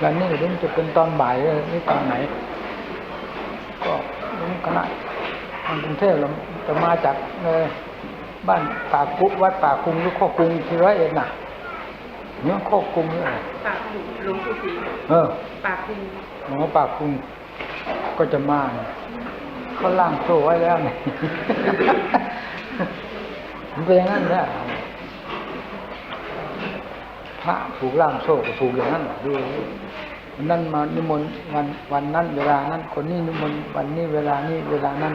แล้วนี่เดี๋ยวมันจะเป็นตอนบ่ายหรือตอนไหน ก็รู้คณะทางกรุงเทพเราจะมาจากเอ่อบ้านป่ากุวัดป่าคุงหรือโคกรุงที่ร้อยเอ็ดน่ะเนี่ยโคกรุงเนี่ยปากหลวงปู่ศรีเออปากคุณหลวงพ่อป่าคุงก็จะมาเนี่ยเขาล่างโซ่ไว้แล้วเนี่ยมันเป็นอย่างนั้นแหละ พระถูกล่ามโซ่ก็ถูกอย่างนั้นดูวันนั้นมานิมนต์วันวันนั้น เวลานั้น คนนี้นิมนต์วันนี้เวลานี้เวลานั้น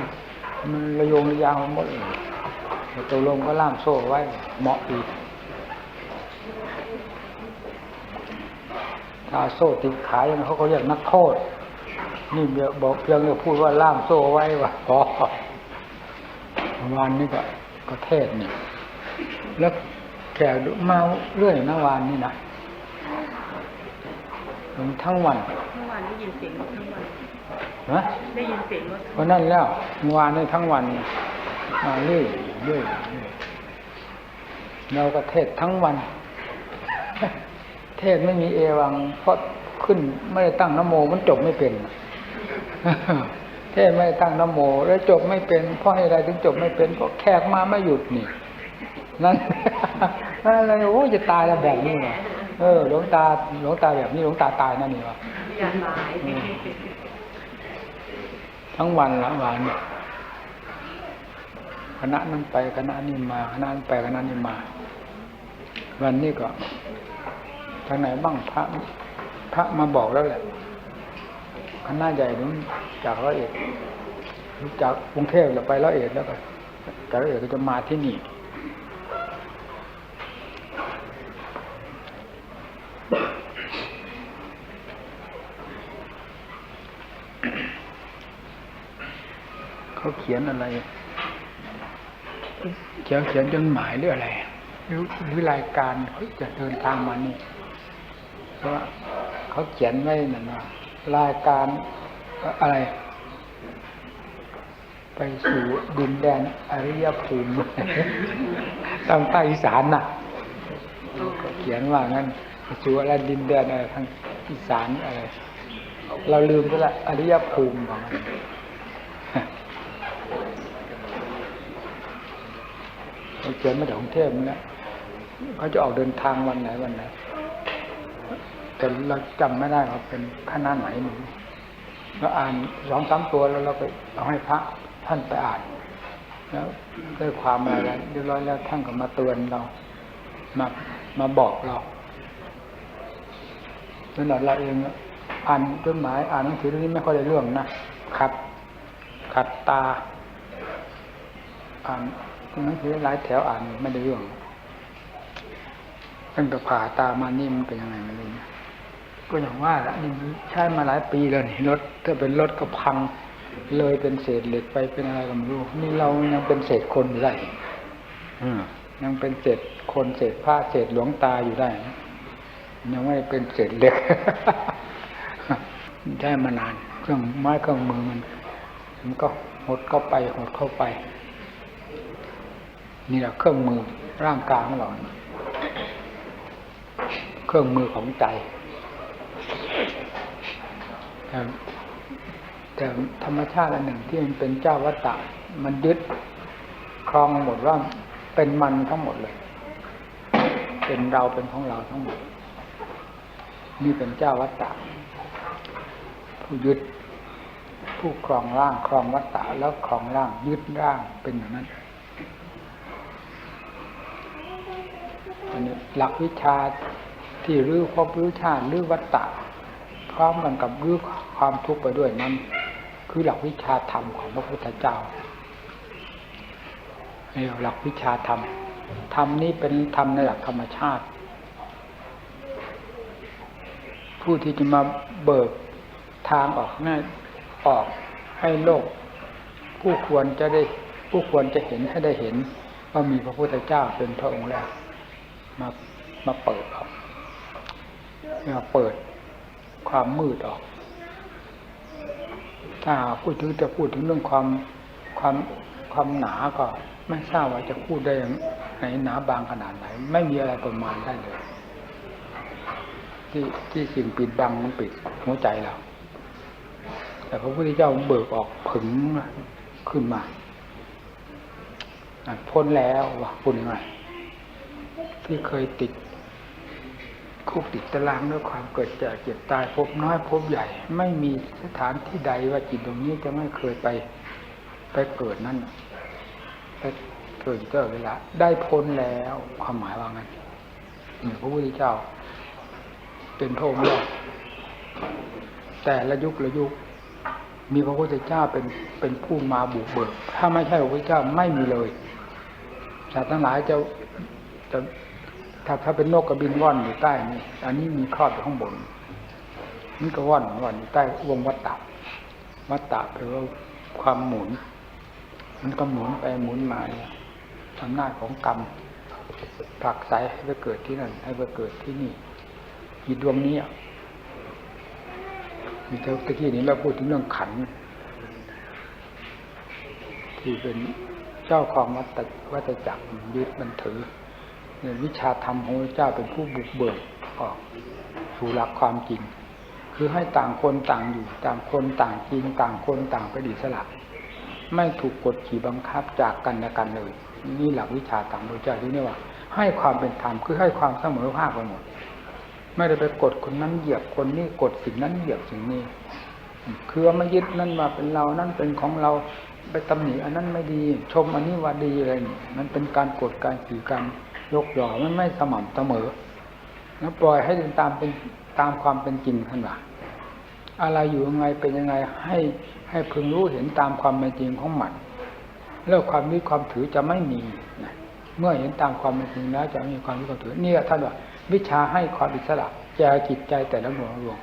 มันระโยงระยางหมดเลยต่ตกลงก็ล่ามโซ่ไว้เหมาะดีถ้าโซ่ติดขาอย่าเขาเรียกนักโทษ นี่เดี๋ยบอกเพียงเดียพูดว่าล่ามโซ่ไว้ว่าพอประมาณนี้ก็ก็เทศเนี่ยแล้ว แขกมาเรื่อยนะวานนี่นะทั้งวันเมื่อวานได้ยินเสียงรถทั้งวันนะได้ยินเสียงรถวันนั้นแล้วเมื่อวานในทั้งวันมาเรื่อยเรื่อยเรื่อยเราก็เทศทั้งวัน เทศไม่มีเอวังเพราะขึ้นไม่ได้ตั้งนโมมันจบไม่เป็นเทศไม่ได้ตั้งนโมแล้วจบไม่เป็นเพราะอะไรถึงจบไม่เป็นเพราะแขกมาไม่หยุดนี่ นั่นอะไรโอ้จะตายแล้วแบบนี้เหรอเออหลวงตาหลวงตาแบบนี้หลวงตาตายนั่นนี่วะอยากตายทั้งวันละวันเนี่ยคณะนั้นไปคณะนี้มาคณะนั้นไปคณะนี้มา วันนี้ก็ทางไหนบ้างพระพระมาบอกแล้วแหละคณะใหญ่นู้นจากร้อยเอ็ดจากกรุงเทพเราไปร้อยเอ็ดแล้วก็จากร้อยเอ็ดก็จะมาที่นี่ เขาเขียนอะไรเขียนเขียนจดหมายหรืออะไรหรือหรือรายการเขาจะเดินทางมานี่เพราะว่าเขาเขียนไว้นั่นว่ารายการอะไร ไปสู่ดินแดนอริยภูมิทางใต้อีสานน่ะเขาเขียนว่างั้นไปสู่อะไรดินแดนอะไรทางอีสานอะไร เราลืมไปละอริยภูมิของมัน เขาเขียนมาจากกรุงเทพนี่แหละเขาจะออกเดินทางวันไหนวันไหนแต่เราจำไม่ได้ว่าเป็นคณะไหนหนูเราอ่านสองสามตัวแล้วเราไปเอาให้พระท่านไปอ่านแล้วได้ความอะไรเรียบร้อยแล้วท่านก็มาเตือนเรามามาบอกเราขนาดเราเองอ่านจดหมายอ่านหนังสือเรื่องนี้ไม่ค่อยได้เรื่องนะขัดขัดตา อ่าน หนังสือหลายแถวอ่านไม่ได้เรื่องตั้งแต่ผ่าตามานี่มันเป็นยังไงไม่รู้นะก็อย่างว่าละนี่ใช้มาหลายปีแล้วนี่รถถ้าเป็นรถก็พังเลยเป็นเศษเหล็กไปเป็นอะไรก็ไม่รู้นี่เรายังเป็นเศษคนอยู่ได้ยังเป็นเศษคนเศษผ้าเศษหลวงตาอยู่ได้ยังไม่เป็นเศษเหล็กใช้มานาน เครื่องไม้เครื่องมือมัน มันก็หดเข้าไปหดเข้าไป นี่แหละเครื่องมือร่างกายของเรา เครื่องมือของใจแต่แต่ธรรมชาติอันหนึ่งที่มันเป็นเจ้าวัตตะมันยึดครองหมดว่าเป็นมันทั้งหมดเลย เป็นเราเป็นของเราทั้งหมด นี่เป็นเจ้าวัตตะผู้ยึดผู้ครองร่างครองวัตตะแล้วครองร่างยึดร่างเป็นอย่างนั้น อันนี้หลักวิชาที่รื้อภพรื้อชาติรื้อวัตตะพร้อมกันกับรื้อความทุกข์ไปด้วยนั้น คือหลักวิชาธรรมของพระพุทธเจ้าเรียกหลักวิชาธรรมธรรมนี้เป็นธรรมในหลักธรรมชาติ ผู้ที่จะมาเบิกทางออกง่ายออกให้โลก ผู้ควรจะได้ผู้ควรจะเห็นให้ได้เห็นว่ามีพระพุทธเจ้าเป็นพระองค์แรก มามาเปิดออกมาเปิดความมืดออก ถ้าพูดถึงจะพูดถึงเรื่องความความความหนาก็ไม่ทราบว่าจะพูดได้อย่างไหนหนาบางขนาดไหน ไม่มีอะไรประมาณได้เลย ที่ที่สิ่งปิดบังมันปิดหัวใจเราแต่พระพุทธเจ้าเบิกออกผึงขึ้นมาพ้นแล้ววะพูดยังไง ที่เคยติดคุกติดตารางด้วยความเกิดแก่เจ็บตายพบน้อยพบใหญ่ ไม่มีสถานที่ใดว่าจิตตรงนี้จะไม่เคยไปไปเกิดนั่นไปเกิดเจอเวลา ได้พ้นแล้วความหมายว่างั้นนี่พระพุทธเจ้า เป็นพระองค์แรกแต่ละยุคละยุค มีพระพุทธเจ้าเป็นเป็นผู้มาบุกเบิก ถ้าไม่ใช่พระพุทธเจ้าไม่มีเลยสัตว์ทั้งหลายจะจะ ถ้าถ้าเป็นนกกระบินว่อนอยู่ใต้นี่อันนี้มีครอบอยู่ข้างบนนี่ก็ว่อนว่อนอยู่ใต้วงวัตตะวัตตะแปลว่าความหมุน มันก็หมุนไปหมุนมาเนี่ยอำนาจของกรรมผลักไสให้ไปเกิดที่นั่น ให้ไปเกิดที่นี่จิตดวงนี้มีเท่าตะกี้นี้เราพูดถึงเรื่องขัน ที่เป็นเจ้าของวัตวัตจักรยึดมันถือ วิชาธรรมของพระเจ้าเป็นผู้บุกเบิกออกสู่หลักความจริง คือให้ต่างคนต่างอยู่ ต่างคนต่างจริง ต่างคนต่างไปดีสละ ไม่ถูกกดขี่บังคับจากกันและกันเลย นี่หลักวิชาธรรมพระเจ้าที่นี่ว่า ให้ความเป็นธรรมคือให้ความเสมอภาคไปหมด ไม่ได้ไปกดคนนั้นเหยียบคนนี้กดสิ่งนั้นเหยียบสิ่งนี้คือว่าไม่ยึดนั่นมาเป็นเรา นั่นเป็นของเราไปตำหนิอันนั้นไม่ดี ชมอันนี้ว่าดีอะไรนี่มันเป็นการกดการขี่การ ยกย่อมันไม่สม่ำเสมอ แล้วปล่อยให้เดินตามเป็นตามความเป็นจริงท่านว่าอะไรอยู่ยังไงเป็นยังไงให้ให้พึงรู้เห็นตามความเป็นจริงของมันแล้วความยึดความถือจะไม่มีนะเมื่อเห็นตามความเป็นจริงแล้ว จะมีความยึดความถือเนี่ยท่านว่าวิชาให้ความอิสระแก่จิตใจแต่ละดวงดวง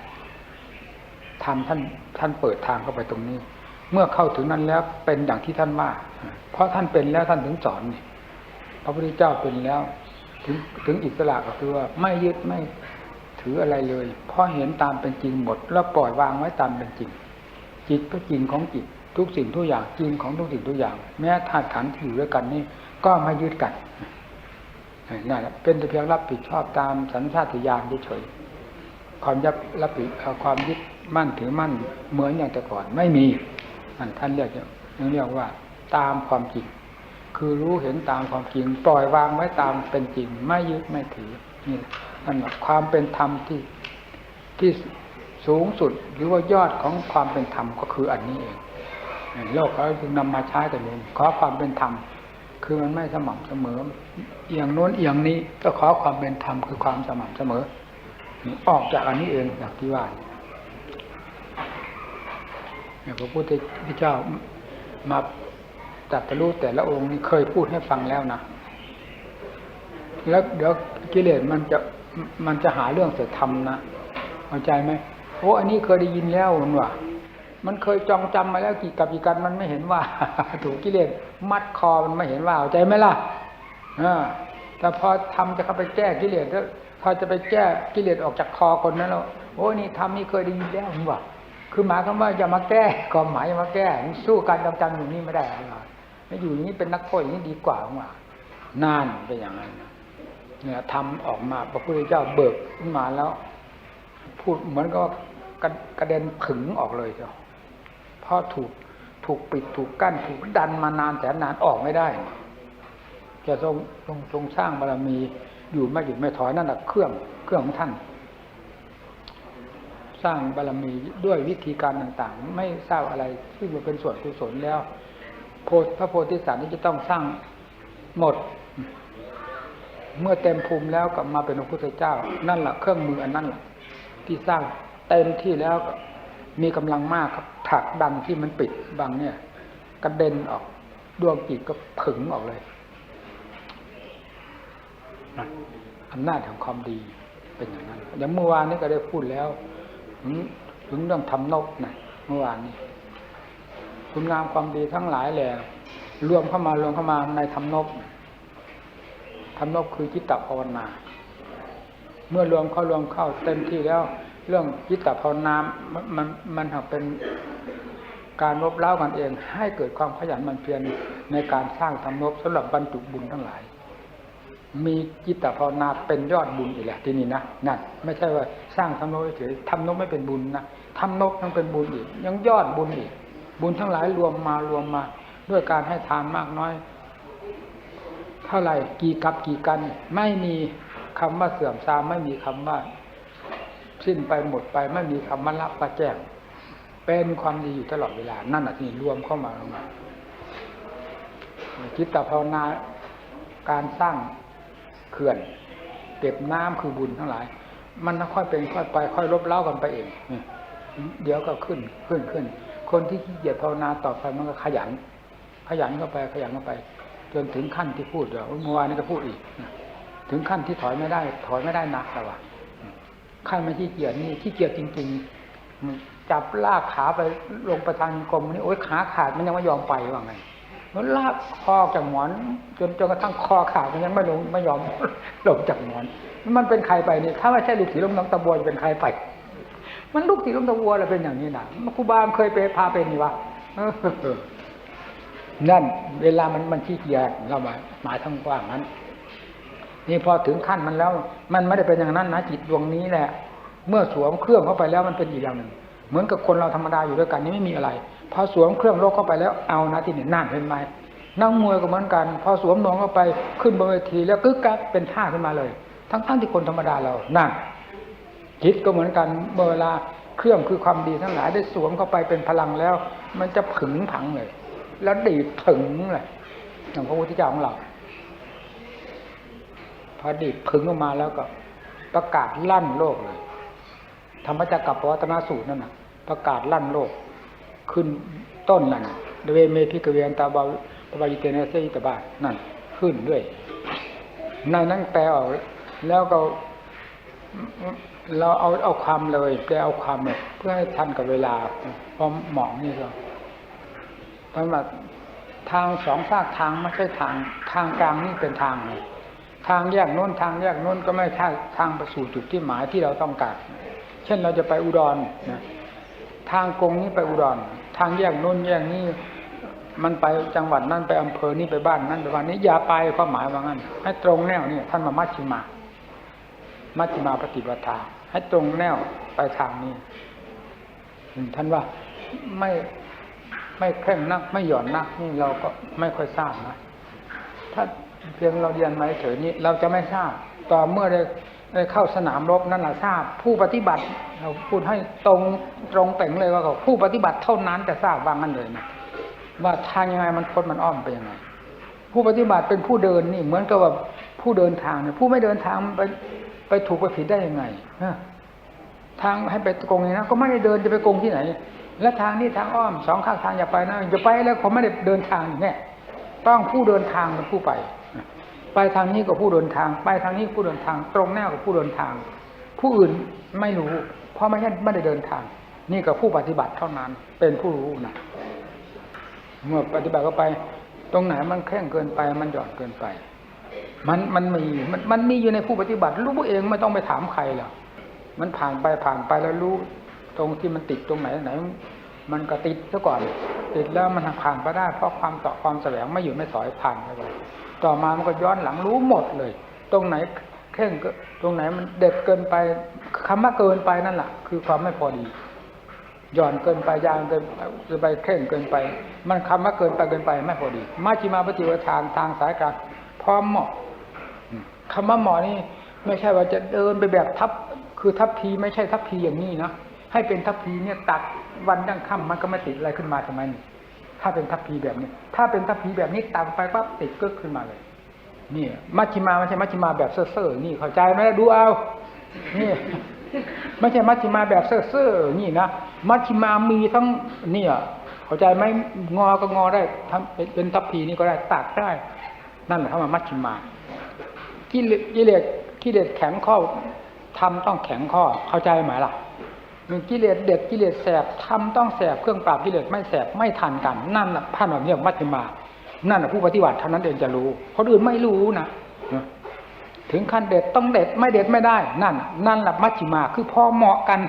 ทำท่านท่านเปิดทางเข้าไปตรงนี้ เมื่อเข้าถึงนั้นแล้วเป็นอย่างที่ท่านว่าเพราะท่านเป็นแล้วท่านถึงสอนนี่ พระพุทธเจ้าเป็นแล้ว ถึงถึงอิสระก็คือว่าไม่ยึดไม่ถืออะไรเลย เพราะเห็นตามเป็นจริงหมด แล้วปล่อยวางไว้ตามเป็นจริง จิตก็จริงของจิต ทุกสิ่งทุกอย่างจริงของทุกสิ่งทุกอย่าง แม้ธาตุขันธ์ที่อยู่ด้วยกันนี่ก็ไม่ยึดกันนั่นแหละเป็นแต่เพียงรับผิดชอบตามสัญชาตญาณเฉยๆความยับรับผิดความยึดมั่นถือมั่นเหมือนอย่างแต่ก่อนไม่มีนั่นท่านเรียกยังเรียกว่าตามความจริง คือรู้เห็นตามความจริง ปล่อยวางไว้ตามเป็นจริง ไม่ยึดไม่ถือนี่นั่นแหละความเป็นธรรมที่ที่สูงสุดหรือว่ายอดของความเป็นธรรมก็คืออันนี้เองโลกเขาจึงนำมาใช้กันเองขอความเป็นธรรมคือมันไม่สม่ำเสมอเอียงโน้นเอียงนี้ก็ขอความเป็นธรรมคือความสม่ำเสมอออกจากอันนี้เองอย่างที่ว่านี่ยพระพุทธเจ้ามา ตรัดรู้แต่ละองค์นี่เคยพูดให้ฟังแล้วนะแล้วเดี๋ยวกิเลสมันจะมันจะหาเรื่องเสียทำนะเข้าใจไหมโอ้อันนี้เคยได้ยินแล้วมันว่ามันเคยจองจำมาแล้วกี่กับกี่กันมันไม่เห็นว่า ถูกกิเลสมัดคอมันไม่เห็นว่าเข้าใจไหมล่ะอ่าแต่พอทำจะเข้าไปแก้กิเลสแล้วพอจะไปแก้กิเลสออกจากคอคนนั้นแล้วโอ้นี่ทำนี่เคยได้ยินแล้วมันว่าคือหมายความว่าอย่ามาแก้ความหมายอย่ามาแก้สู้การจำจำอยู่นี่ไม่ได้หรอก อยู่อย่างนี้เป็นนักโทษอย่างนี้ดีกว่าว่านานเป็นอย่างนั้นเนี่ยทำออกมาพระพุทธเจ้าเบิกขึ้นมาแล้ว พูดเหมือนก็กระเด็นผึ่งออกเลยเจ้าเพราะถูกถูกปิดถูกกั้นถูกดันมานานแสนนานออกไม่ได้ จะทรงทรงทรงสร้างบารมีอยู่ไม่หยุดไม่ถอยนั่นแหละเครื่องเครื่องของท่าน สร้างบารมีด้วยวิธีการต่างๆ ไม่ทราบอะไรที่มันเป็นส่วนกุศลแล้ว พพระโพธิสัตว์นี่จะต้องสร้างหมด เมื่อเต็มภูมิแล้วกลับมาเป็นพระพุทธเจ้า นั่นแหละเครื่องมืออันนั้นแหละที่สร้างเต็มที่แล้วมีกำลังมากครับผลักดันที่มันปิดบังเนี่ยกระเด็นออกดวงจิตก็ผึ่งออกเลยอำนาจของความดีเป็นอย่างนั้นอย่างเมื่อวานนี้ก็ได้พูดแล้ว ถึงถึงเรื่องทำนกนะเมื่อวานนี้ คุณงามความดีทั้งหลายแหละรวมเข้ามารวมเข้ามาในทำนกทำนกคือจิตตภาวนา เมื่อรวมเข้ารวมเข้าเต็มที่แล้ว เรื่องจิตตภาวนา มันมันมันเป็นการรบเล้ากันเอง ให้เกิดความขยันมันเพียรในการสร้างทำนบสำหรับบรรจุบุญทั้งหลาย มีจิตตภาวนาเป็นยอดบุญอีกแหละที่นี่นะนั่นไม่ใช่ว่าสร้างทำนบเฉยๆทำนบไม่เป็นบุญนะทำนบยังเป็นบุญอีก ยังยอดบุญอีก บุญทั้งหลายรวมมารวมมา ด้วยการให้ทานมากน้อย เท่าไหร่กี่กับกี่กัน ไม่มีคำว่าเสื่อมทรามไม่มีคำว่า สิ้นไปหมดไป ไม่มีคำว่ารับประแจ้งเป็นความดีอยู่ตลอดเวลา นั่นแหะที่รวมเข้ามาลงมาจิตตภาวนาการสร้างเขื่อน เก็บน้ำคือบุญทั้งหลาย มันค่อยเป็นค่อยไป ค่อยลบเล้ากันไปเองเดี๋ยวก็ขึ้นขึ้นขึ้น คนที่ขี้เกียจภาวนาต่อไปมันก็ขยัน ขยันเข้าไปขยันเข้าไป จนถึงขั้นที่พูดเดี๋ยวเมื่อวานนี้ก็พูดอีกถึงขั้นที่ถอยไม่ได้ ถอยไม่ได้นักแล้วว่ะขั้นไม่ขี้เกียจนี่ขี้เกียจจริง ๆ จับลากขาไปลงประทานกรมนี่โอ๊ยขาขาดมันยังไม่ยอมไปว่าไงมันลากคอจากหมอน จนจนกระทั่งคอขาดมันยังไม่ลงไม่ยอมลงจากหมอน มันเป็นใครไปนี่ถ้าไม่ใช่ลูกศิษย์ลูกน้องตะบวจะเป็นใครไป มันลูกศิษย์ลูกตะบัวอะไรเป็นอย่างนี้นะครูบามเคยไปพาเป็นนี่วะนั่น เวลามันมันขี้เกียจเรามาหมายทั้งกว้างนั้น นี่พอถึงขั้นมันแล้ว มันไม่ได้เป็นอย่างนั้นนะจิตดวงนี้แหละ เมื่อสวมเครื่องเข้าไปแล้วมันเป็นอีกอย่างหนึ่ง เหมือนกับคนเราธรรมดาอยู่ด้วยกันนี่ไม่มีอะไร พอสวมเครื่องโลกเข้าไปแล้วเอานะที่นี่นั่นเป็นไหมนั่งมวยก็เหมือนกัน พอสวมนองเข้าไปขึ้นบนเวทีแล้วกึกกักเป็นท่าขึ้นมาเลย ทั้งทั้งที่คนธรรมดาเรานั่น จิตก็เหมือนกันเมื่อเวลาเครื่องคือความดีทั้งหลายได้สวมเข้าไปเป็นพลังแล้ว มันจะผึ่งผังเลย แล้วดีดผึ่งเลยอย่างพระพุทธเจ้าของเราพอดีดผึ่งออกมาแล้วก็ ประกาศลั่นโลกเลยธรรมจักรกับปวัตนสูตรนั่นน่ะประกาศลั่นโลก ขึ้นต้นนั่นเดเวเมพิกเวียนตาบาปบายิเตเนเซอิตบานั่น ขึ้นด้วยในนั้นแปลออกแล้วก็ เราเอาเอาความเลยแปเอาความเนี่ยเพื่อให้ทันกับเวลาพอหมองนี่ก็เพราะว่าทางสองฝากทางไม่ใช่ทางทางกลางนี่เป็นทางเลยทางแยกโน้นทางแยกโน้นก็ไม่ใช่ทางไปสู่จุดที่หมายที่เราต้องการเช่นเราจะไปอุดรนะทางกงนี้ไปอุดร ทางแยกโน้นแยกนี้ มันไปจังหวัดนั้นไปอำเภอนี้ไปบ้านนั้นไปบ้านนี้อย่าไปความหมายว่างั้นให้ตรงแนวนี่ท่านมามัชชิมา มัชฌิมาปฏิปทา ให้ตรงแนวไปทางนี้ท่านว่าไม่ไม่เคร่งนัก ไม่หย่อนนักนี่เราก็ไม่ค่อยทราบนะถ้าเพียงเราเรียนมาเฉยนี้เราจะไม่ทราบ ต่อเมื่อได้ได้เข้าสนามรบนั่นแหละทราบ ผู้ปฏิบัติเราพูดให้ตรงตรงเป่งเลยว่าผู้ปฏิบัติเท่านั้นจะทราบว่างั้นเลยนะว่าทางยังไงมันคดมันอ้อมไปยังไง ผู้ปฏิบัติเป็นผู้เดินนี่เหมือนกับว่าผู้เดินทางเนี่ยผู้ไม่เดินทางไปไป ถูกไปผิดได้ยังไงทางให้ไปโกงนี่นะก็ไม่ได้เดินจะไปโกงที่ไหน และทางนี้ทางอ้อมสองข้างทางอย่าไปนะอย่าไปแล้วผมไม่ได้เดินทางเนี่ยต้องผู้เดินทางเป็นผู้ไป ไปทางนี้ก็ผู้เดินทาง ไปทางนี้ผู้เดินทาง ตรงแนวกับผู้เดินทาง ผู้อื่นไม่รู้ เพราะไม่ใช่ไม่ได้เดินทาง นี่กับผู้ปฏิบัติเท่านั้น เป็นผู้รู้นะเมื่อปฏิบัติเข้าไป ตรงไหนมันแข้งเกินไปมันหย่อนเกินไป มันมันมีมันมันมีอยู่ในผู้ปฏิบัติ รู้เองไม่ต้องไปถามใครหรอกมันผ่านไปผ่านไปแล้วรู้ตรงที่มันติดตรงไหนไหน มันก็ติดซะก่อน ติดแล้วมันผ่านไปได้เพราะความต่อความแสวงไม่อยู่ไม่ถอยผ่านไปเลยต่อมามันก็ย้อนหลังรู้หมดเลย ตรงไหนเข่งก็ตรงไหนมันเด็ดเกินไปคำว่าเกินไปนั่นแหละคือความไม่พอดีหย่อนเกินไปยางเกินหรือไปเข่งเกินไป มันคำว่าเกินไปเกินไปไม่พอดี มาจิมาปฏิวัติทางทางสายกลางพร้อมเหมาะ คำว่าหมาะนี่ไม่ใช่ว่าจะเดินไปแบบทับ คือทับพีไม่ใช่ทับพีอย่างนี้นะให้เป็นทัพพีเนี่ยตักวันยังค่ำมันก็ไม่ติดอะไรขึ้นมาทำไมนี่ถ้าเป็นทัพพีแบบนี้ ถ้าเป็นทัพพีแบบนี้ตักไปปั๊บติดก็ขึ้นมาเลยนี่มัชชิมาไม่ใช่มัชชิมาแบบเซ่อๆนี่เข้าใจไหมดูเอา นี่ไม่ใช่มัชชิมาแบบเซ่อๆนี่นะมัชชิมามีทั้งเนี่ยเข้าใจไหมงอก็งอได้ทำเป็นเป็นทัพพีนี่ก็ได้ตักได้ นั่นแหละคำว่ามัชชิมา กิเลสกิเลสกิเลสแข็งข้อทำต้องแข็งข้อเข้าใจไหมล่ะมันกิเลสเด็ดกิเลสแสบทำต้องแสบเครื่องปราบกิเลสไม่แสบไม่ทันกัน นั่นแหละท่านแบบนี้มัชฌิมา นั่นแหละผู้ปฏิบัติเท่านั้นเองจะรู้คนอื่นไม่รู้นะถึงขั้นเด็ดต้องเด็ดไม่เด็ดไม่ได้ นั่น นั่นแหละมัชฌิมาคือพอเหมาะกัน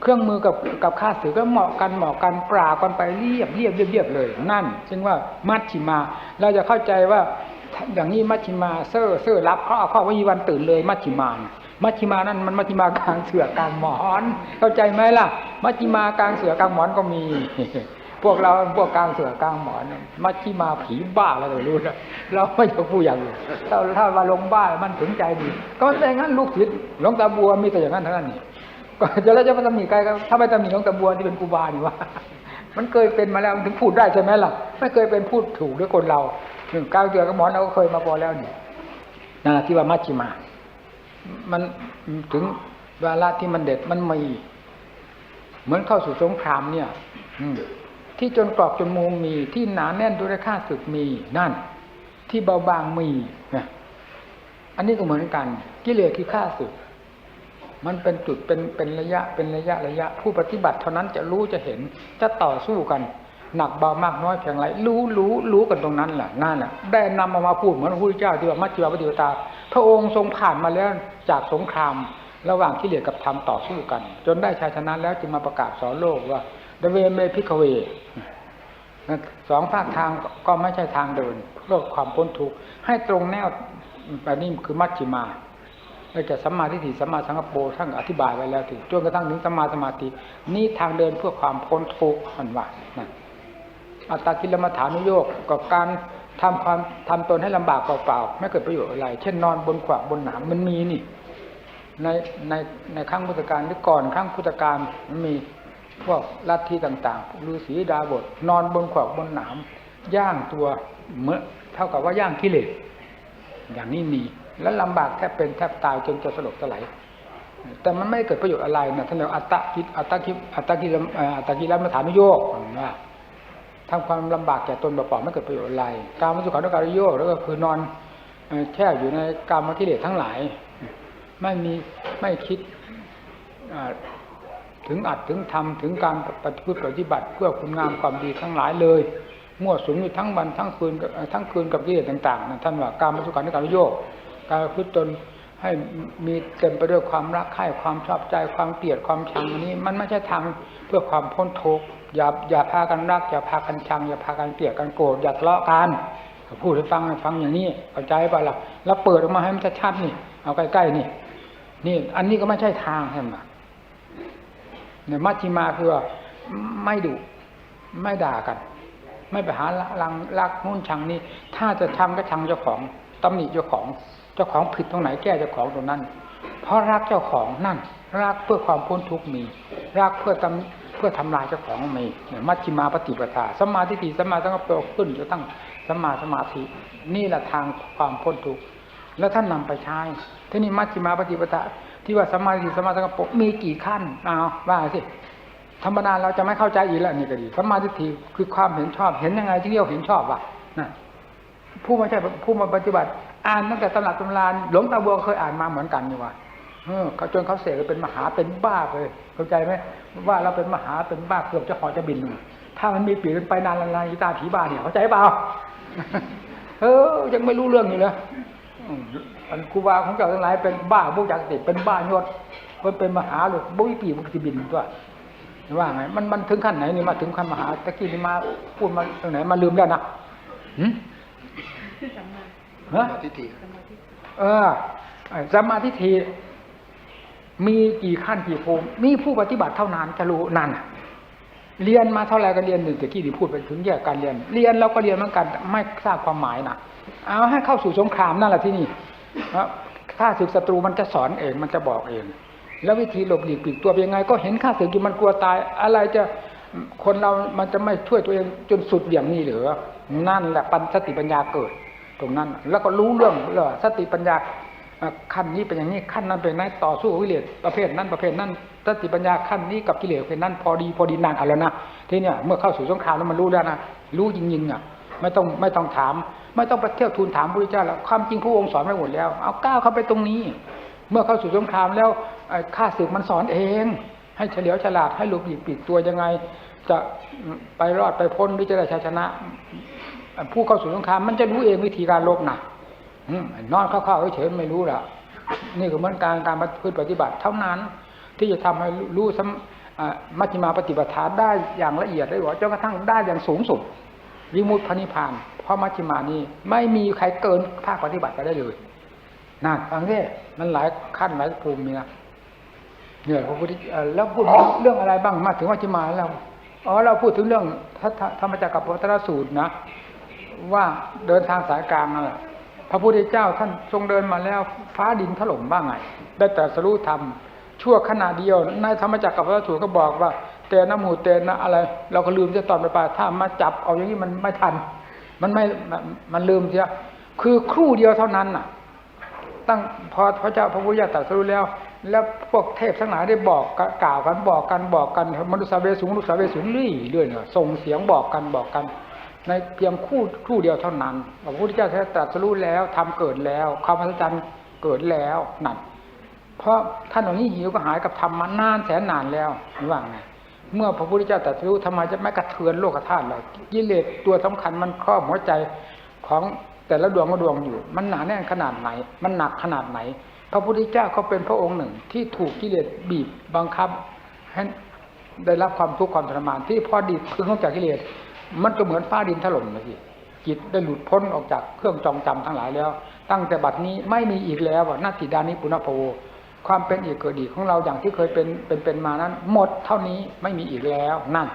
เครื่องมือกับกับข้าศึกก็เหมาะกันเหมาะกันปราบกันไปเรียบเรียบเรียบเรียบเลย นั่น ซึ่งว่ามัชชิมา เราจะเข้าใจว่า อย่างนี้มัชชิมาเซอร์เซอร์รับเขาเอาข้าวิวันตื่นเลยมัชชิมานมัชชิมานั่นมันมัชชิมากลางเสือกลางหมอน เข้าใจไหมล่ะ มัชชิมากลางเสือกลางหมอนก็มี พวกเราพวกกลางเสือกลางหมอนมัชชิมาผีบ้าอะไรก็ไม่รู้นะเราไม่จะพูดอย่างอื่นถ้าถ้าว่าลงบ้ามันถึงใจดี ก็มันอย่างนั้นลูกศิษย์หลวงตาบัวมีแต่อย่างนั้นทั้งนั้นนี่ก็จะแล้วจะมาตำหนิใครก็ถ้าไม่ตำหนิหลวงตาบัวที่เป็นครูบานี่วะมันเคยเป็นมาแล้วมันถึงพูดได้ใช่ไหมล่ะ ไม่เคยเป็นพูดถูกด้วยคนเรา หนึ่งก้าวเดือกับหมอนเราก็เคยมาพอแล้วนี่นั่นที่ว่ามัชชิมา มันถึงเวลาที่มันเด็ดมันมีเหมือนเข้าสู่สงครามเนี่ย อืที่จนกรอบจนมุมมีที่หนาแน่นด้วยค่าศึกมีนั่น ที่เบาบางมีนะอันนี้ก็เหมือนกัน กิเลสคือค่าศึก มันเป็นจุดเป็นเป็นระยะเป็นระยะระยะ ผู้ปฏิบัติเท่านั้นจะรู้จะเห็นจะต่อสู้กัน หนักเบามากน้อยเพียงไรรู้รู้รู้กันตรงนั้นแหละนั่นแหละได้นำมามาพูดเหมือนพระพุทธเจ้าที่ว่ามัจจิวปฏิปตา พระองค์ทรงผ่านมาแล้วจากสงคราม ระหว่างกิเหลสกับธรรมต่อสู้กัน จนได้ชัยชนะแล้วจึงมาประกาศสอนโลกว่าเดเวเมพิกเวสองภาคทางก็ไม่ใช่ทางเดินเพื่อความพ้นทุกข์ให้ตรงแนวแบบนี้คือมัชชิมาแล้วจะสัมมาทิฏฐิสัมมาสังกปรท่านอธิบายไว้แล้วถึงจนกระทั่งถึงสัมมาสมาธินี่ทางเดินเพื่อความพ้นทุกข์มันว่านะ อัตตากิลมัฐานุโยกกับการทำความทำตนให้ลำบากเปล่าๆไม่เกิดประโยชน์อะไร เช่นนอนบนขวากบนหนามมันมีนี่ ในในในครั้งพุทธกาลหรือก่อนครั้งพุทธกาลมันมีพวกลัทธิต่างๆฤาษีดาบทนอนบนขวากบนหนามย่างตัวเมื่อเท่ากับว่าย่างกิเลสอย่างนี้มีแล้วลำบากแทบเป็นแทบตายจนจะสลบสลายแต่มันไม่เกิดประโยชน์อะไรนะท่านเรียกว่าอัตตะกิอัตตะกิอัตตะกิลเอ่ออัตตะกิลมัฐานุโยกว่า ทำความลำบากแก่ตนเปล่าๆไม่เกิดประโยชน์อะไรการมสุขานุการโยกแล้วก็คือนอนแช่อยู่ในกามกิเลสทั้งหลาย ไม่มีไม่คิดถึงอัดถึงทำถึงการปฏิพฤติปฏิบัติเพื่อคุณงามความดีทั้งหลายเลยมั่วสุมอยู่ทั้งวันทั้งคืนทั้งคืนกับกิเลสต่างๆนะท่านว่าการมสุขานุการโยกการพฤติตนให้มีเต็มไปด้วยความรักใคร่ความชอบใจความเกลียดความชังอันนี้ มันไม่ใช่ทางเพื่อความพ้นทุกข์ อย่าอย่าพากันรัก อย่าพากันชัง อย่าพากันเกลียดกันโกรธอย่าทะเลาะกันพูดให้ฟังฟังอย่างนี้เข้าใจป่ะล่ะแล้วเปิดออกมาให้มันชัดๆนี่ เอาใกล้ๆนี่ นี่ อันนี้ก็ไม่ใช่ทางใช่ไหมเนี่ยมัชฌิมาคือว่าไม่ดุไม่ด่ากัน ไม่ไปหาลังรักนู่นชังนี่ถ้าจะชังก็ชังเจ้าของตำหนิเจ้าของ เจ้าของผิดตรงไหนแก้เจ้าของตรงนั้น เพราะรักเจ้าของนั่นรักเพื่อความพ้นทุกข์มี รักเพื่อทำ พื่อทำลายเจ้าของมีเนี่ยมัชฌิมาปฏิปทาสมมาทิฏฐิสมมาสังกปรขึ้นจะตั้งสมมาสมาธิ นี่แหละทางความพ้นทุกข์แล้วท่านนำไปใช้ทีนี้มัชฌิมาปฏิปทาที่ว่าสมมาทิฏฐิสมมาสังกปรมีกี่ขั้นเอาว่าสิธรรมดาเราจะไม่เข้าใจอีกแล้วนี่ก็ดีสัมมาทิฏฐิคือความเห็นชอบเห็นยังไงที่เรียกเห็นชอบวะนะผู้มาใช่ผู้มาปฏิบัติ อ่านตั้งแต่ตำรับตำรานหลวงตาบัวเคยอ่านมาเหมือนกันนี่วะ เออเขาจนเขาเสกเป็นมหาเป็นบ้าเลย เข้าใจไหมว่าเราเป็นมหาเป็นบ้าเกือบจะหอจะบินเลยถ้ามันมีปีกมันไปนานละลายตาผีบ้าเนี่ยเข้าใจเปล่าเออยังไม่รู้เรื่องอยู่เลยอืมอันครูบาของเจ้าทั้งหลายเป็นบ้าบุกจักติเป็นบ้ายศมันเป็นมหาเลยบุยปีมันจะบินตัวว่าไงมันมันถึงขั้นไหนนี่มาถึงขั้นมหาตะกี้นี่มาพูดมาตรงไหนมาลืมแล้วนะหืมสัมมาฮะทิฏฐิสัมมาทิฏฐิเออไอ้สัมมาทิฏฐิ มีกี่ขั้นกี่ภูมิมีผู้ปฏิบัติเท่านั้นจะรู้นั่นเรียนมาเท่าไรก็เรียนหนึ่งแตะกี้ที่พูดไปถึงแยกการเรียน เรียนเราก็เรียนเหมือนกันไม่ทราบความหมายนะเอาให้เข้าสู่สงครามนั่นแหละที่นี่ถ้าศึกศัตรูมันจะสอนเองมันจะบอกเอง แล้ววิธีหลบหลีกปลีกตัวเป็นยังไง ก็เห็นข้าศึกอยู่มันกลัวตาย อะไรจะคนเรามันจะไม่ช่วยตัวเองจนสุดอย่างนี้หรือนั่นแหละปัญสติปัญญาเกิด ตรงนั้น แล้วก็รู้เรื่องเรื่องสติปัญญา ขั้นนี้เป็นอย่างนี้ขั้นนั้นเป็นนั้นต่อสู้กิเลสประเภทนั้นประเภทนั้นสติปัญญาขั้นนี้กับกิเลสประเภทนั้นพอดีพอดีนานเอาแล้วนะทีเนี้ยเมื่อเข้าสู่สงครามแล้วมันรู้แล้วนะรู้จริงๆอะไม่ต้องไม่ต้องถาม ไม่ต้องไปเที่ยวทูลถามพระพุทธเจ้าแล้วความจริงพระองค์สอนไว้หมดแล้ว เอาก้าวเข้าไปตรงนี้ เมื่อเข้าสู่สงครามแล้วข้าศึกมันสอนเอง ให้เฉลียวฉลาดให้หลบหลีกปลีกตัวยังไง จะไปรอดไปพ้นหรือจะได้ชัยชนะ ผู้เข้าสู่สงครามมันจะรู้เองวิธีการลบนะ นอนเข้าๆเฉยๆไม่รู้ละนี่ก็เหมือนการการพฤติปฏิบัติเท่านั้น ที่จะทำให้รู้ซ้อ่ามัชฌิมาปฏิปทาได้อย่างละเอียดได้หรอจนกระทั่งได้อย่างสูงสุดวิมุตติพระนิพพาน เพราะมัชฌิมานี้ไม่มีใครเกินภาคปฏิบัติไปได้เลยนั่นฟังดิมันหลายขั้นหลายภูมิมีนะเนี่ยพระพุทธเอ่อแล้วพูดเรื่องอะไรบ้างมาถึงมัชฌิมาแล้วอ๋อเราพูดถึงเรื่องธรรมจักรกับวัตรสูตรนะ ว่าเดินทางสายกลางนั่นแหละ พระพุทธเจ้าท่านทรงเดินมาแล้วฟ้าดินถล่มบ้างไง ได้แต่สรู้ธรรมชั่วขณะเดียวในธรรมจักรกับพระสูตรก็บอกว่า เตนะหมูเตนะอะไร เราก็ลืมจะตอนไปไปถ้ามาจับเอาอย่างนี้มันไม่ทัน มันไม่มันลืมเสียคือครู่เดียวเท่านั้นน่ะ ตั้งพอพระเจ้าพระพุทธเจ้าตรัสรู้แล้ว แล้วพวกเทพทั้งหลายได้บอกกล่าวกันบอกกันบอกกันมนุษย์เวสูงมนุษย์เวสูงลี่ด้วยเนี่ยส่งเสียงบอกกันบอกกัน ในเพียงคู่คู่เดียวเท่านั้นพระพุทธเจ้าตรัสรู้แล้วทำเกิดแล้วความมหัศจรรย์เกิดแล้วนั่นเพราะท่านเหล่านี้หิวก็หายกับธรรมมานานแสนนานแล้วว่าไงเมื่อพระพุทธเจ้าตรัสรู้ทำไมจะไม่กระเทือนโลกธาตุเลยกิเลสตัวสำคัญมันครอบหัวใจของแต่ละดวงก็ดวงอยู่ มันหนาแน่นขนาดไหน มันหนักขนาดไหน พระพุทธเจ้าก็เป็นพระองค์หนึ่งที่ถูกกิเลสบีบบังคับให้ได้รับความทุกข์ความทรมานที่พอดีพึงออกจากกิเลส มันก็เหมือนฟ้าดินถล่มเลยสิจิตได้หลุดพ้นออกจากเครื่องจองจำทั้งหลายแล้ว ตั้งแต่บัดนี้ไม่มีอีกแล้วนาติดานิปุณพโวความเป็นอีกเกิดอีกของเราอย่างที่เคยเป็นเป็นเป็นมานั้น หมดเท่านี้ไม่มีอีกแล้วนั่น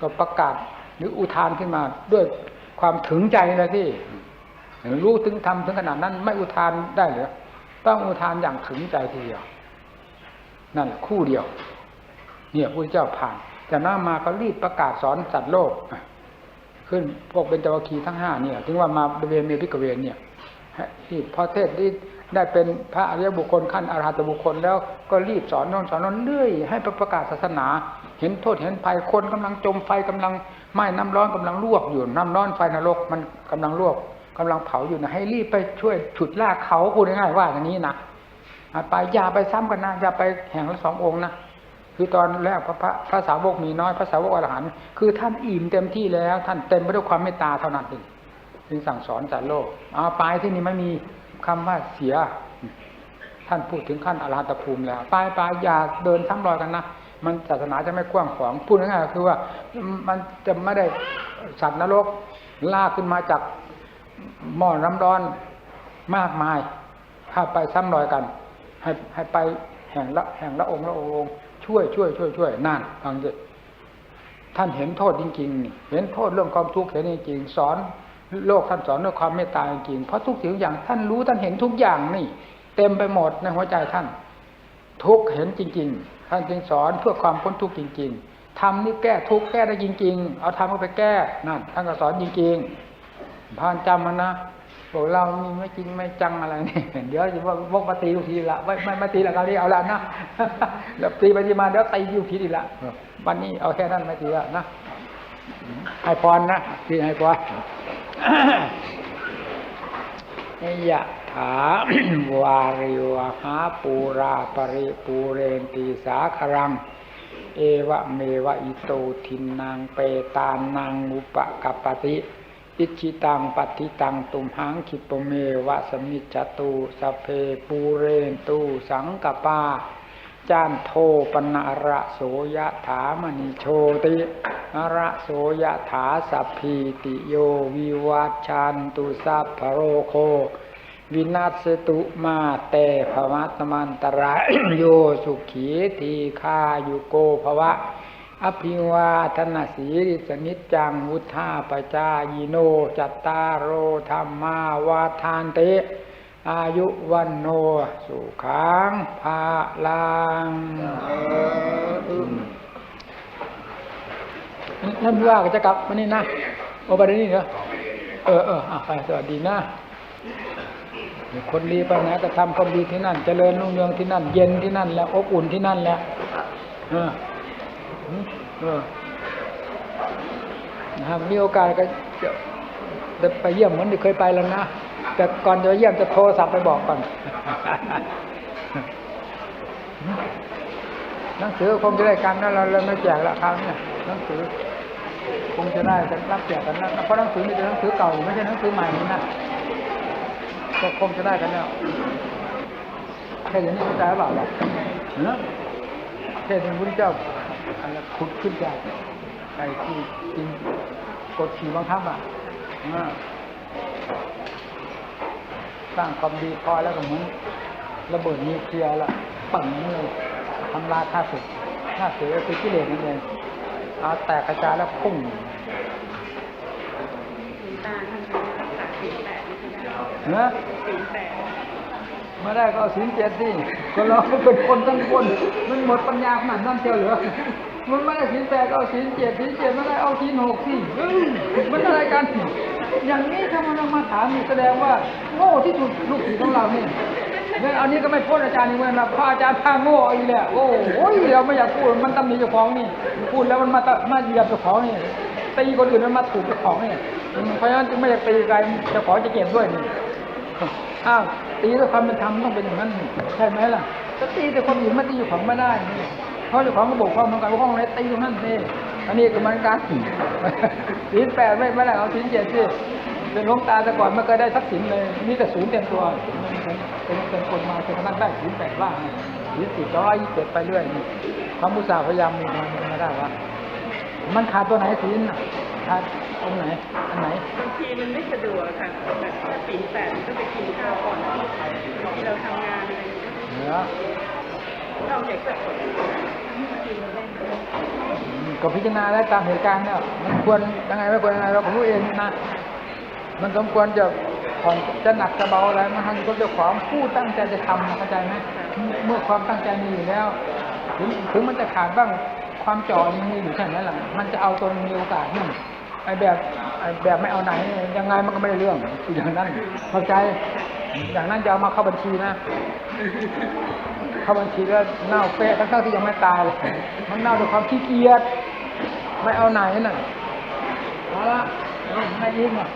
ก็ประกาศหรืออุทานขึ้นมาด้วยความถึงใจเลยที่รู้ถึงทำถึงขนาดนั้น ไม่อุทานได้หรือต้องอุทานอย่างถึงใจทีเดียวนั่นคู่เดียว เนี่ยพระเจ้าผ่าน จากนั้นมาก็รีบประกาศสอนสัตว์โลกขึ้นพวกเป็นจวัคคีทั้งห้าเนี่ย ถึงว่ามาเวเมพิกเวนเนี่ยที่พอเทศที่ได้เป็นพระอริยบุคคลขั้นอรหัตบุคคลแล้วก็รีบสอนน้นสอนน้นเรื่อยให้ประกาศศาสนา เห็นโทษเห็นภัยคนกำลังจมไฟกำลังไหม้น้ำร้อนกำลังลวกอยู่น้ำร้อนไฟนรกมันกำลังลวกกำลังเผาอยู่นะให้รีบไปช่วยฉุดลากเขาพูดง่ายๆว่าอย่างนี้นะไปอย่าไปซ้ำกันนะอย่าไปแห่งละสององค์นะ คือตอนแรกพระพระพระสาวกมีน้อยพระสาวกอรหันต์คือท่านอิ่มเต็มที่แล้ว ท่านเต็มไปด้วยความเมตตาเท่านั้นเองจึงสั่งสอนสารโลกเอาไปที่นี่ไม่มีคำว่าเสีย ท่านพูดถึงขั้นอรหัตภูมิแล้วไปไปอย่าเดินซ้ำรอยกันนะมันศาสนาจะไม่กว้างขวางพูดง่ายๆคือว่ามันจะไม่ได้สัตว์นรกลากขึ้นมาจากหม้อน้ำร้อนมากมาย ถ้าไปซ้ำรอยกัน ให้ให้ไปแห่งละแห่งละองค์ละองค์ ช่วยช่วยช่วยช่วยนั่นฟังสิท่านเห็นโทษจริงๆ เห็นโทษเรื่องความทุกข์เห็นจริงสอนโลกท่านสอนด้วยความเมตตาจริงเพราะทุกสิ่งอย่างท่านรู้ท่านเห็นทุกอย่างนี่ เต็มไปหมดในหัวใจท่าน ทุกเห็นจริง ๆ ท่านจึงสอนเพื่อความพ้นทุกข์จริง ๆทำนี่แก้ทุกแก้ได้จริง ๆ เอาทำเข้าไปแก้นั่นท่านก็สอนจริงๆพานจำมันนะ พวกเรานี่ไม่จริงไม่จังอะไรนี่เดี๋ยวจะว่าวกมาตีลูกทีละไม่ไม่ม่ตีละคราวนี้เอาละนะแล้วตีไปตีมาเดี๋ยวตีลูกทีอีกละวันนี้เอาแค่นั้นไม่ตีละนะให้พรนะที่ให้พรยะถาวาริวหาปูราปริปูเรนตีสาครัง เอวะเมวะอิโตทินนางเปตานนางอุปกัปปติ อิชิตังปฏิตังตุมหังคิปเมวะสมิจจตุสเพปูเรนตูสังกปาจานโทปนะระโสยะถามณิโชติระโสยะถาสัพพีติโยวิวัชชันตุสัพพโรโค วินัสตุมาแต่ภวัตมันตรายโยสุขีทีคายุโกภวะ อภิวาทนาสีริสนิจจังวุธาปจายโน จัตตารโอธรรมาวาทานเต อายุวันโน สุขังภาลังนั่นว่าก็จะกลับมานี่นะโอไปเดี๋ยวนี้เหรอเออเอออะไปสวัสดีนะคนดีไปนะก็ทำความดีที่นั่น เจริญรุ่งเรืองที่นั่น เย็นที่นั่นแล้วอบอุ่นที่นั่นแหละเออเออ นะครับมีโอกาสก็จะจะไปเยี่ยมเหมือนที่เคยไปแล้วนะ แต่ก่อนจะไปเยี่ยมจะโทรศัพท์ไปบอกก่อนหนังสือคงจะได้กันนะเราเราไม่แจกละคราวนี้หนังสือ คงจะได้กันรับแจกกันนะเพราะหนังสือนี่เป็นหนังสือเก่าไม่ใช่หนังสือใหม่นี่นะก็คงจะได้กันแล้วแค่อย่างนี้เข้าใจหรือเปล่าล่ะเนอะเทศน์พระพุทธเจ้า อะไรขุดขึ้นจากไอ้ที่กินกดขี่บังคับอะอ่าสร้างความดีพอแล้วก็เหมือนระเบิดนิวเคลียร์ละปั่นเลยทำลายค่าศึกค่าศึกก็คือกิเลสนั่นเองเอาแตกกระจายแล้วพุ่งหลวงตาท่านก็ รักษาไม่ได้ก็เอาศีเจ็ดสิก็เราเป็นคนทั้งคนมันหมดปัญญาขนาดนั้นเชียวเหรอมันไม่ได้ศีลแปดก็เอาศีเจ็ดศีลเจ็ดไม่ได้เอาศีลหกสิมันอะไรกัน อย่างนี้ถ้ามันมาถามนี่แสดงว่าโง่ที่สุดลูกศิษย์ของเราเนี่ยเนี่อันนี้ก็ไม่พ้นอาจารย์นี่เหมือนกันพระอาจารย์พาโง่อีกแล้วโอ้โหเราไม่อยากพูดมันตำหนิเจ้าของนี่พูดแล้วมันมาตมาเหยียบเจ้าของนี่ตีคนอื่นมันมาถูกเจ้าของนี่เพราะฉะนั้นจึงไม่อยากตีใครเจ้าของจะเก็บด้วยนี่ อ้าวตีด้วยความเป็นธรรมต้องเป็นอย่างนั้นใช่ไหมล่ะจะตีแต่คนอื่นไม่ตีอยู่ของไม่ได้เพราะเจ้าของก็บอกความต้องการว่าห้องไหนตีตรงนั้นนี่อันนี้ก็มันการศีลแปดไม่ไม่ได้เอาศีลเจ็ดสิเป็นลวงตาแต่ก่อนไม่เคยได้ทรัพย์สินเลยนี่แต่ศูนย์เต็มตัวเป็นเป็นคนมาจนกระทั่งได้ศีลแปดล่างศีลสี่ร้อยยี่สิบเจ็ดไปเรื่อยความมุสาพยายามมีมันไม่ได้วะมันขาดตัวไหนศีลน่ะขาด ตรงไหน อันไหน บางทีมันไม่สะดวกค่ะแบบถ้าศีลแปดก็ไปกินข้าวก่อนที่เราทำงานอะไรอย่างเงี้ยเหนือเราอยากจะอดก็พิจารณาแล้วตามเหตุการณ์เนี่ยมันควรยังไงไม่ควรยังไงเราก็รู้เองนะ มันสมควรจะผ่อนจะหนักจะเบาอะไรมันทางคนเจ้าของผู้ตั้งใจจะทำนะเข้าใจไหมเมื่อความตั้งใจมีอยู่แล้ว ถึงถึงมันจะขาดบ้างความจ่อมันมีอยู่แค่นั้นแหละมันจะเอาตัวมีโอกาสนั่น ไอ้แบบไอ้แบบไม่เอาไหนยังไงมันก็ไม่ได้เรื่องอย่างนั้นเข้าใจอย่างนั้นจะเอามาเข้าบัญชีนะ เข้าบัญชีแล้วเน่าเฟะทั้งๆที่ยังไม่ตายเลยมันเน่าด้วยความขี้เกียจไม่เอาไหนน่ะเอาละไม่ยิงอะ